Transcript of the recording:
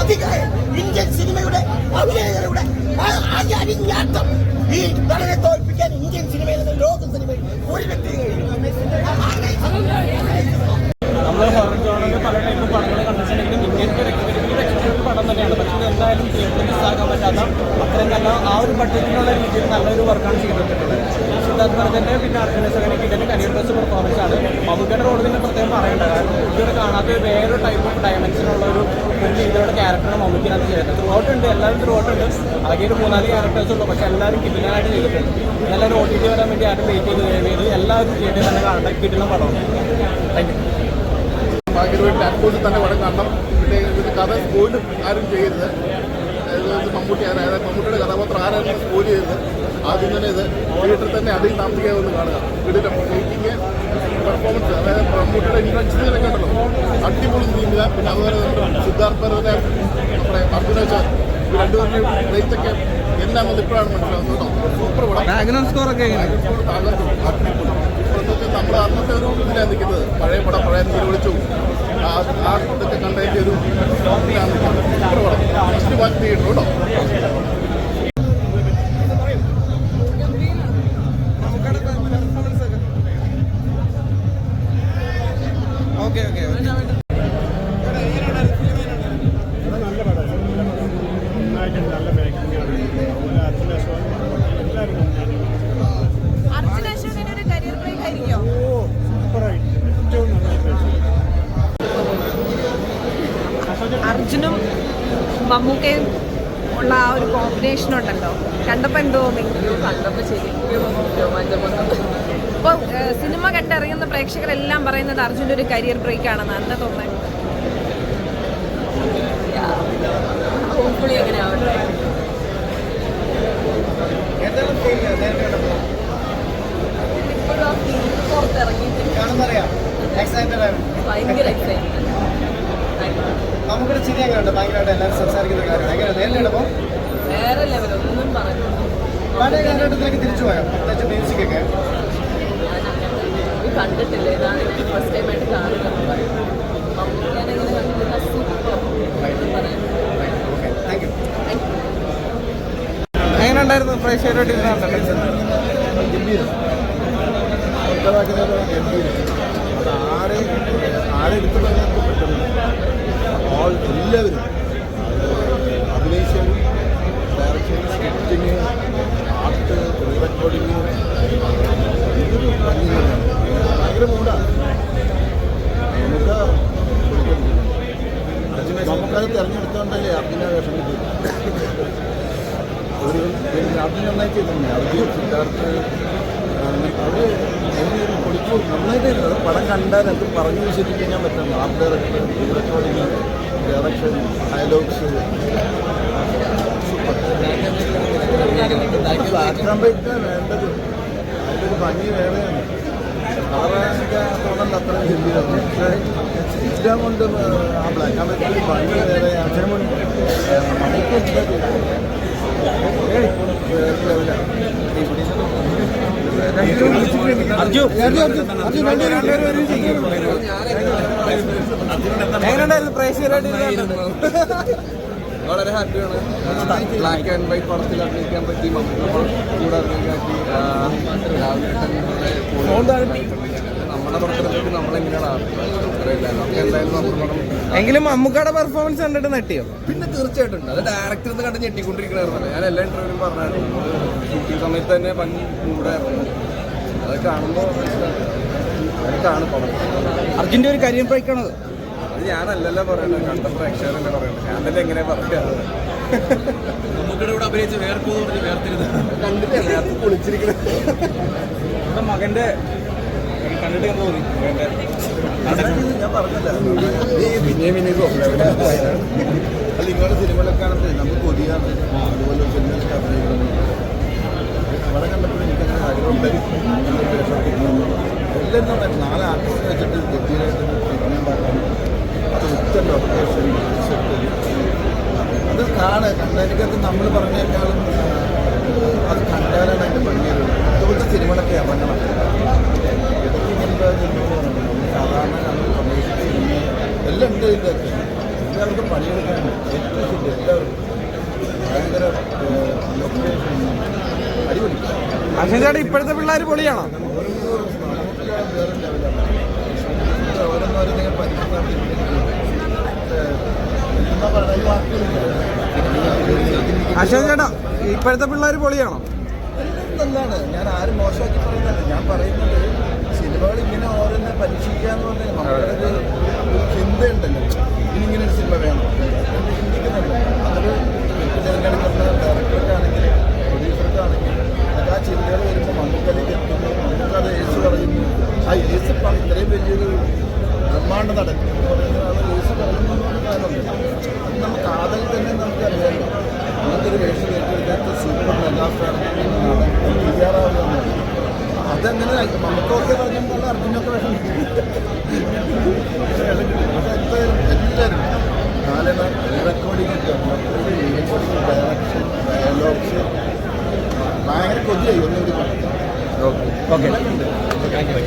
അധികായ Indian സിനിമയുടെ അഭിനേതാക്കളുടെ അരിഞ്ഞാട്ടം ഈ നടനെ തോൽപ്പിക്കാൻ ഇന്ത്യൻ സിനിമയിൽ നിന്ന് ലോക സിനിമയിൽ ഒരു വ്യക്തി നമ്മൾ ഹൊറർ ജോണിൽ പല ടൈപ്പ് പടങ്ങൾ കണ്ടിട്ടുണ്ടെങ്കിലും ഇന്ത്യയ്ക്ക് ഒരു എക്സ്പീരിയൻസ് പടം തന്നെയാണ് പക്ഷേ ഇത് എന്തായാലും തിയേറ്ററിൽ മിസ്സാക്കാൻ പറ്റാത്ത അത്രയും നല്ല ആ ഒരു ബഡ്ജറ്റിനുള്ള രീതിയിൽ നല്ലൊരു വർക്കാണ് ചെയ്തിട്ടുള്ളത് സിദ്ധാർത്ഥ് ഭരതന്റെ അങ്ങനെ ഇതിന്റെ കരിയർ ബസ് പെർഫോമൻസ് ആണ്. മമ്മൂക്കയുടെ റോഡ് പിന്നെ പ്രത്യേകം പറയേണ്ട. കാരണം ഇതുവരെ കാണാത്ത വേറൊരു ടൈപ്പ് ഓഫ് ഡയമെൻഷനുള്ള ഒരു ഒരു രീതിയിലുള്ള ക്യാരക്ടറാണ് മമ്മൂക്കിനകത്ത് ചെയ്തത് ത്രൂ ഉണ്ട് എല്ലാവരും ത്രൂ ഉണ്ട്. ആകെ ഒരു മൂന്നാൽ ക്യാരക്ടേഴ്സ് ഉള്ളൂ. പക്ഷെ എല്ലാവരും കിടിലനായിട്ട് ചെയ്തിട്ടുണ്ട്. എല്ലാവരും ഒ ടി ടി വരാൻ വേണ്ടി ആരും വെയിറ്റ് ചെയ്ത് ചെയ്ത് എല്ലാവരും തിയേറ്ററിൽ തന്നെ കാണേണ്ട. കിടിലം പടമാണ് താങ്ക് യു അറ്റ്മോസിൽ തന്നെ പടം കാണണം. പിന്നെ കഥ പോലും ആരും ചെയ്യരുത്. ഇത് മമ്മൂട്ടി അതായത് മമ്മൂട്ടിയുടെ കഥാപാത്രം ആരായിരുന്നു സ്പോയിൽ ചെയ്തത് ആദ്യം തന്നെ ഇത് തിയേറ്ററിൽ തന്നെ അടിയിൽ താമസിക്കാമെന്ന് കാണുക ഇതിന്റെ മേക്കിങ് പെർഫോമൻസ് അതായത് മമ്മൂട്ടിയുടെ ഇൻട്രൻഷനൊക്കെ ഉണ്ടല്ലോ അടിപൊളി നീങ്ങുക പിന്നെ അതുപോലെ തന്നെ സിദ്ധാർത്ഥ് പരവനെ നമ്മുടെ അർജുന ഈ രണ്ടുപേരുടെയും റേറ്റൊക്കെ എല്ലാം വന്ന് ഇപ്പോഴാണ് മനസ്സിലാവുന്നത് കേട്ടോ. സൂപ്പർ പടം. സ്കോർ ഒക്കെ എങ്ങനെ ഇതിലാണ് നിൽക്കുന്നത്. പഴയ പടം പഴയ നീര് വിളിച്ചു. ആ ആ ഇതൊക്കെ കണ്ടതിന്റെ ഒരു നിൽക്കുന്നത് പടം. ഫസ്റ്റ് തിയേറ്റർ കേട്ടോ ഓക്കെ ഓക്കെ നല്ല പടം നന്നായിട്ട് നല്ല മേക്കിംഗ് ആണ് അതുപോലെ എല്ലാവരും അർജുനും മമ്മൂക്കയും ഉള്ള ആ ഒരു കോമ്പിനേഷൻ ഉണ്ടല്ലോ. കണ്ടപ്പോൾ എന്തോ തോന്നി. കണ്ടപ്പോ ഇപ്പൊ സിനിമ കണ്ടിറങ്ങുന്ന പ്രേക്ഷകരെല്ലാം പറയുന്നത് അർജുന്റെ ഒരു കരിയർ ബ്രേക്ക് ആണെന്ന്. എന്താ തോന്നുന്നത് അങ്ങനെ ആവട്ടെ. ചിരി ഭയങ്കരമായിട്ട് എല്ലാവരും സംസാരിക്കുന്ന കാര്യം എങ്ങനെ നേരിടുമ്പോൾ വേറെ ലെവൽ ഒന്നും പറഞ്ഞു പഴയ കാലഘട്ടത്തിലേക്ക് തിരിച്ചു പോയോ? പ്രത്യേകിച്ച് മ്യൂസിക് ഒക്കെ. ഇത് കണ്ടിട്ടില്ല. ഇതാണ് ഫസ്റ്റ് ടൈം ആയിട്ട് കാണുന്നത് മമ്മൂക്കാനെങ്ങനെ കണ്ടിട്ടില്ല എങ്ങനെ ഉണ്ടായിരുന്നു? പ്രേക്ഷകരോട് ഇരുന്നുണ്ടല്ലോ അത് ആരെ ആരെടുത്ത് എല്ലാവരും അഭിനയിച്ചതും ഡയറക്ഷൻ സ്ക്രിപ്റ്റിങ് ആർട്ട് റെക്കോർഡിങ് നമുക്കത് തിരഞ്ഞെടുത്തോണ്ടല്ലേ അർജുന വേഷം ഒരു അർജുന നന്നായി ചെയ്തിട്ടുണ്ട്. അർജുൻ സിദ്ധാർത്ഥ് അവർ കൊടുത്തു നന്നായിട്ട് പടം കണ്ടാൽ അത് പറഞ്ഞു വിശ്വസിക്കാൻ പറ്റുന്നു art director direction dialogues background വേണ്ടത് അതിന്റെ ഒരു ഭംഗി വേറെയാണ്. കളറൊക്കെ തോന്നണ്ട അത്ര ഗംഭീരമാണ് പക്ഷേ ഇഷ്ടം കൊണ്ട് ആ ബ്ലാക്ക് ആൻഡ് വൈറ്റ് ഭംഗി വേറെയാണ് നമുക്ക് അർജു. എങ്ങനെയുണ്ടായിരുന്നു പ്രേക്ഷകരായിട്ട് വളരെ ഹാപ്പിയാണ്. ബ്ലാക്ക് ആൻഡ് വൈറ്റ് പടത്തിൽ അഭിനയിക്കാൻ പറ്റി മമ്മൂക്ക കൂടെ അഭിനയിക്കാൻ രാവിലെ പടത്തിലേക്ക് നമ്മളെങ്ങനെയാണ് എങ്കിലും അമ്മുക്കാടെ പെർഫോമൻസ് കണ്ടിട്ട് നെട്ടിയോ പിന്നെ തീർച്ചയായിട്ടും. അത് ഡയറക്ടർ കണ്ട് ഞെട്ടിക്കൊണ്ടിരിക്കണമായിരുന്നു ഞാൻ എല്ലാ ഇന്റർവ്യൂ പറഞ്ഞായിരുന്നു. ഷൂട്ടിംഗ് സമയത്ത് തന്നെ ഭംഗി കൂടെ അത് കാണുമ്പോൾ അത് കാണും പടം. അർജുന്റെ ഒരു കരിയർ ബ്രേക്കാണത്. അത് ഞാനല്ലല്ലോ പറയുന്നത് കണ്ട പ്രേക്ഷകരല്ലേ പറയുന്നത് ഞാൻ തന്നെ എങ്ങനെ പറയാറ്? കൂടെ അഭിനയിച്ച് വേർക്കൂ എന്ന് പറഞ്ഞ് കണ്ടിട്ട് എന്താ മകന്റെ ഞാൻ പറഞ്ഞല്ല അല്ല ഇങ്ങോട്ട് സിനിമകളൊക്കെ കാണുമ്പോൾ നമുക്ക് കൊതിയാണ് അതുപോലെ സിനിമയിലൊക്കെ അഭിനയിക്കണം അവിടെ കണ്ടപ്പോൾ എനിക്ക് അങ്ങനെ ആഗ്രഹമുണ്ടായിരുന്നു എല്ലാം നന്നായിട്ട് നാല് വെച്ചിട്ട് ഗംഭീരമായിട്ട് സിനിമ ഉണ്ടാക്കണം അത് ഉച്ച ലൊക്കേഷൻ അത് കാണുക. കണ്ടതിനകത്ത് നമ്മൾ പറഞ്ഞേക്കാളും എക്സ്പ്രസിന്റെ അടിപൊളി ഇപ്പോഴത്തെ പിള്ളേർ പൊളിയാണോ? അശ്വതി ചേട്ടാ ഇപ്പോഴത്തെ പിള്ളേർ പൊളിയാണോ? നല്ലതാണ് ഞാൻ ആരും മോശമാക്കി പറയുന്നില്ല ഞാൻ പറയുന്നത് ഡയറക്ഷൻ ഭയങ്കര കൊതിയായി. ഒന്നും ഓക്കെ. ഓക്കെ.